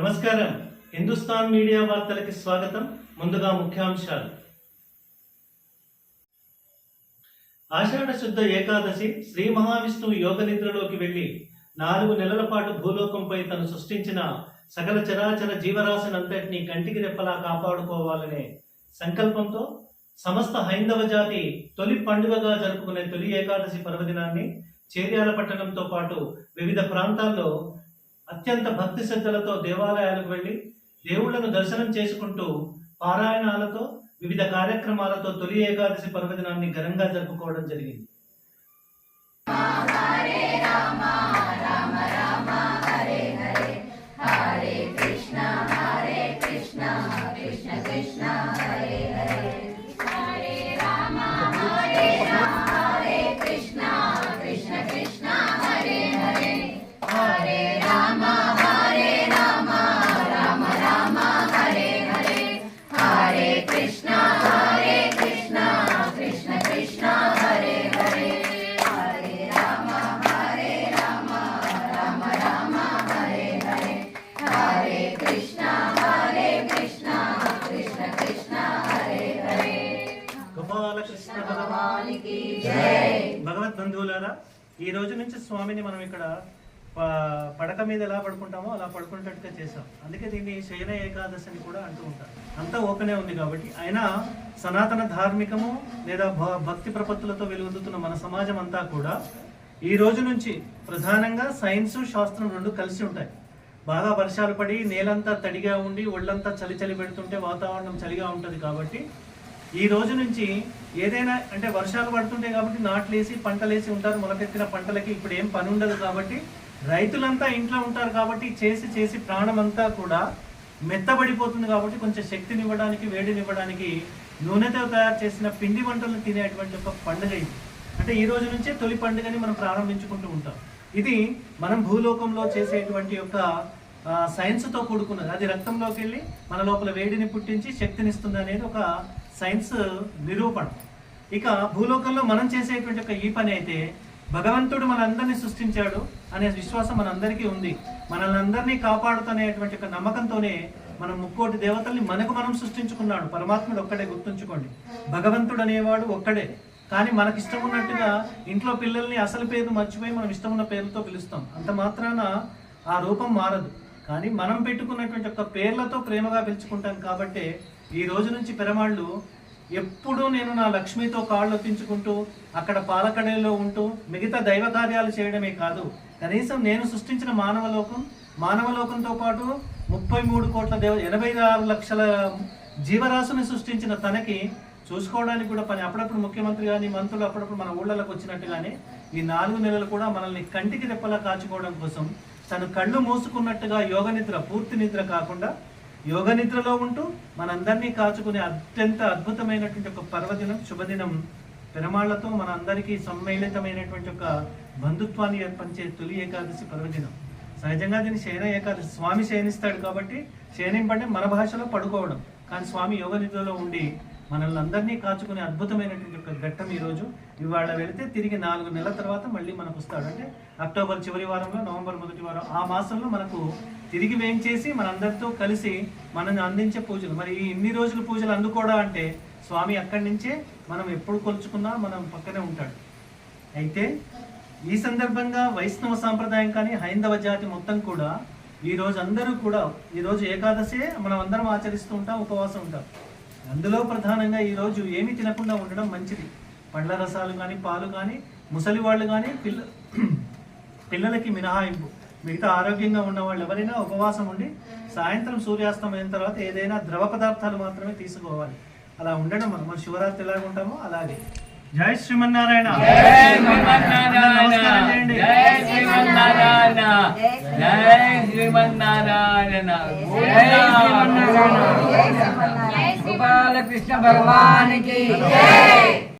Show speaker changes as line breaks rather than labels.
నమస్కారం. హిందుస్థాన్ మీడియా వార్తలకి స్వాగతం. ముందుగా ముఖ్యాంశాలు. ఆషాఢ శుద్ధ ఏకాదశి శ్రీ మహావిష్ణువు యోగ నిద్రలోకి వెళ్ళి నాలుగు నెలల పాటు భూలోకంపై తను సృష్టించిన సకల చరాచర జీవరాశినంతటినీ కంటికి రెప్పలా కాపాడుకోవాలనే సంకల్పంతో సమస్త హైందవ జాతి తొలి పండుగగా జరుపుకునే తొలి ఏకాదశి పర్వదినాన్ని చేర్యాల పట్టణంతో పాటు వివిధ ప్రాంతాల్లో అత్యంత భక్తి శ్రద్ధలతో దేవాలయాలకు వెళ్ళి దేవుళ్ళను దర్శనం చేసుకుంటూ పారాయణాలతో వివిధ కార్యక్రమాలతో తొలి ఏకాదశి పర్వదినాన్ని ఘనంగా జరుపుకోవడం జరిగింది. కృష్ణ కృష్ణ కృష్ణ. భగవద్ బంధువులారా ఈ రోజు నుంచి స్వామిని మనం ఇక్కడ పడక మీద ఎలా పడుకుంటామో అలా పడుకునేటట్టుగా చేశాం. అందుకే దీన్ని శయన ఏకాదశి అని కూడా అంటూ ఉంటారు. అంతా ఓపెనే ఉంది కాబట్టి అయినా సనాతన ధార్మికము లేదా భ- భక్తి ప్రపత్తులతో వెలుగొందుతున్న మన సమాజం అంతా కూడా ఈ రోజు నుంచి ప్రధానంగా సైన్స్ శాస్త్రం రెండు కలిసి ఉంటాయి. బాగా వర్షాలు పడి నేలంతా తడిగా ఉండి ఒళ్ళంతా చలి చలి పెడుతుంటే వాతావరణం చలిగా ఉంటుంది కాబట్టి ఈ రోజు నుంచి ఏదైనా అంటే వర్షాలు పడుతుంటాయి కాబట్టి నాట్లేసి పంటలేసి ఉంటారు. మొలకెత్తిన పంటలకి ఇప్పుడు ఏం పని ఉండదు కాబట్టి రైతులంతా ఇంట్లో ఉంటారు కాబట్టి చేసి చేసి ప్రాణం అంతా కూడా మెత్తబడిపోతుంది కాబట్టి కొంచెం శక్తినివ్వడానికి వేడినివ్వడానికి నూనెతో తయారు చేసిన పిండి వంటలు తినేటువంటి ఒక పండుగ ఇది. అంటే ఈ రోజు నుంచే తొలి పండుగని మనం ప్రారంభించుకుంటూ ఉంటాం. ఇది మనం భూలోకంలో చేసేటువంటి యొక్క సైన్స్తో కూడుకున్నది. అది రక్తంలోకి వెళ్ళి మన లోపల వేడిని పుట్టించి శక్తినిస్తుంది అనేది ఒక సైన్స్ నిరూపణ. ఇక భూలోకంలో మనం చేసేటువంటి ఒక ఈ పని అయితే భగవంతుడు మనందరినీ సృష్టించాడు అనే విశ్వాసం మనందరికీ ఉంది. మనల్ని అందరినీ కాపాడుతునేటువంటి ఒక నమ్మకంతోనే మనం ముక్కోటి దేవతల్ని మనకు మనం సృష్టించుకున్నాడు. పరమాత్ముడు ఒక్కడే గుర్తుంచుకోండి. భగవంతుడు అనేవాడు ఒక్కడే. కానీ మనకి ఇష్టం ఉన్నట్టుగా ఇంట్లో పిల్లల్ని అసలు పేరు మర్చిపోయి మనం ఇష్టం ఉన్న పేర్లతో పిలుస్తాం. అంత మాత్రాన ఆ రూపం మారదు. కానీ మనం పెట్టుకున్నటువంటి ఒక పేర్లతో ప్రేమగా పిలుచుకుంటాం కాబట్టి ఈ రోజు నుంచి పెరమాళ్ళు ఎప్పుడూ నేను నా లక్ష్మితో కాళ్ళు ఒప్పించుకుంటూ అక్కడ పాలకడేలో ఉంటూ మిగతా దైవ కార్యాలు చేయడమే కాదు. కనీసం నేను సృష్టించిన మానవలోకం మానవలోకంతో పాటు ముప్పై మూడు కోట్ల దేవ ఎనభై ఆరు లక్షల జీవరాశిని సృష్టించిన తనకి చూసుకోవడానికి కూడా పని. అప్పుడప్పుడు ముఖ్యమంత్రి కానీ మంత్రులు అప్పుడప్పుడు మన ఊళ్ళలోకి వచ్చినట్టుగానే ఈ నాలుగు నెలలు కూడా మనల్ని కంటికి రెప్పలా కాచుకోవడం కోసం తను కళ్ళు మూసుకున్నట్టుగా యోగ నిద్ర పూర్తి నిద్ర కాకుండా యోగ నిద్రలో ఉంటూ మనందరినీ కాచుకునే అత్యంత అద్భుతమైనటువంటి ఒక పర్వదినం శుభదినం. పెరమాళ్ళతో మన అందరికీ సమ్మిళితమైనటువంటి ఒక బంధుత్వాన్ని ఏర్పరిచే తొలి ఏకాదశి పర్వదినం. సహజంగా దీన్ని శయన ఏకాదశి స్వామి శయనిస్తాడు కాబట్టి శయనింపంటే మన భాషలో పడుకోవడం. కానీ స్వామి యోగ నిద్రలో ఉండి మనల్ని అందరినీ కాచుకునే అద్భుతమైనటువంటి ఒక ఘట్టం ఈరోజు. ఇవాళ వెళితే తిరిగి నాలుగు నెలల తర్వాత మళ్ళీ మనకు వస్తాడు. అంటే అక్టోబర్ చివరి వారంలో నవంబర్ మొదటి వారం ఆ మాసంలో మనకు తిరిగి వేయించేసి మనందరితో కలిసి మనల్ని అందించే పూజలు. మరి ఈ ఇన్ని రోజులు పూజలు అందుకోవడం అంటే స్వామి అక్కడి నుంచే మనం ఎప్పుడు కొలుచుకున్నా మనం పక్కనే ఉంటాడు. అయితే ఈ సందర్భంగా వైష్ణవ సాంప్రదాయం కానీ హైందవ జాతి మొత్తం కూడా ఈ రోజు అందరూ కూడా ఈరోజు ఏకాదశే ఏకాదశి మనం అందరం ఆచరిస్తూ ఉంటాం ఉపవాసం ఉంటాం. అందులో ప్రధానంగా ఈరోజు ఏమి ఏమీ తినకుండా ఉండడం మంచిది. పండ్ల రసాలు కానీ పాలు కానీ ముసలి వాళ్ళు కానీ పిల్ల పిల్లలకి మినహాయింపు. మిగతా ఆరోగ్యంగా ఉన్న వాళ్ళు ఎవరైనా ఉపవాసం ఉండి సాయంత్రం సూర్యాస్తమయం తర్వాత ఏదైనా ద్రవ పదార్థాలు మాత్రమే తీసుకోవాలి. అలా ఉండడం మనం మన శివరాత్రి ఎలాగ ఉంటామో అలాగే. జై శ్రీమన్నారాయణ.
గోపాలకృష్ణ భగవానికి.